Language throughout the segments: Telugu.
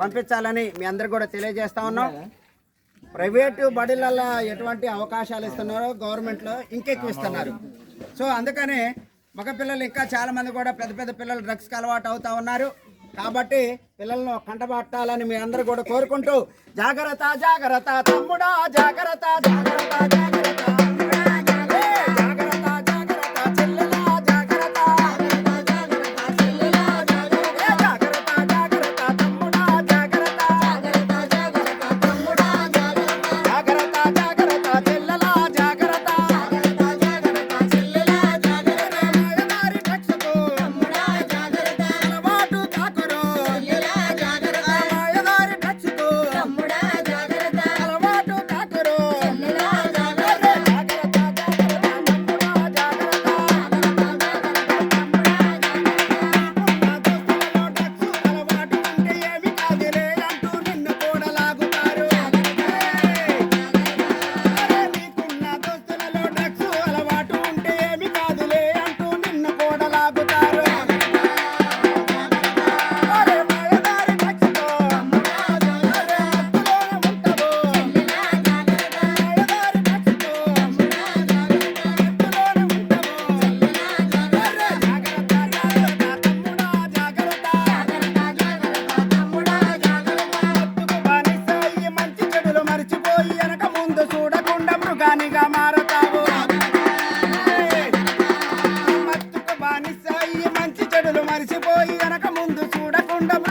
పంపించాలని మీ అందరు కూడా తెలియజేస్తా ఉన్నాం. ప్రైవేటు బడులలో ఎటువంటి అవకాశాలు ఇస్తున్నారో గవర్నమెంట్లో ఇంకెక్కువ ఇస్తున్నారు సో అందుకనే మగ పిల్లలు ఇంకా చాలామంది కూడా పెద్ద పెద్ద పిల్లలు డ్రగ్స్కి అలవాటు అవుతా ఉన్నారు. కాబట్టి పిల్లలను కంటపట్టాలని మీ అందరూ కూడా కోరుకుంటూ జాగ్రత్త జాగ్రత్త తమ్ముడా జాగ్రత్త జాగ్రత్త జాగ్రత్త.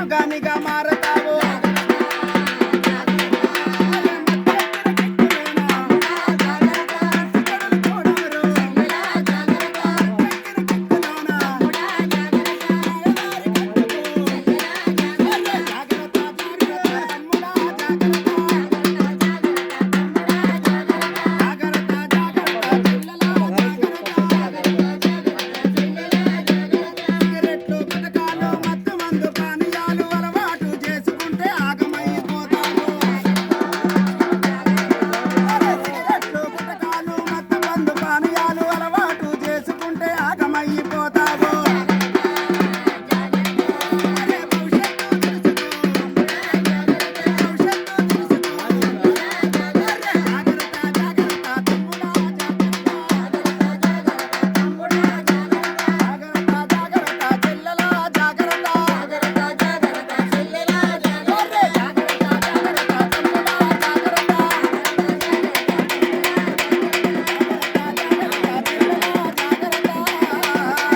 గనిగా మార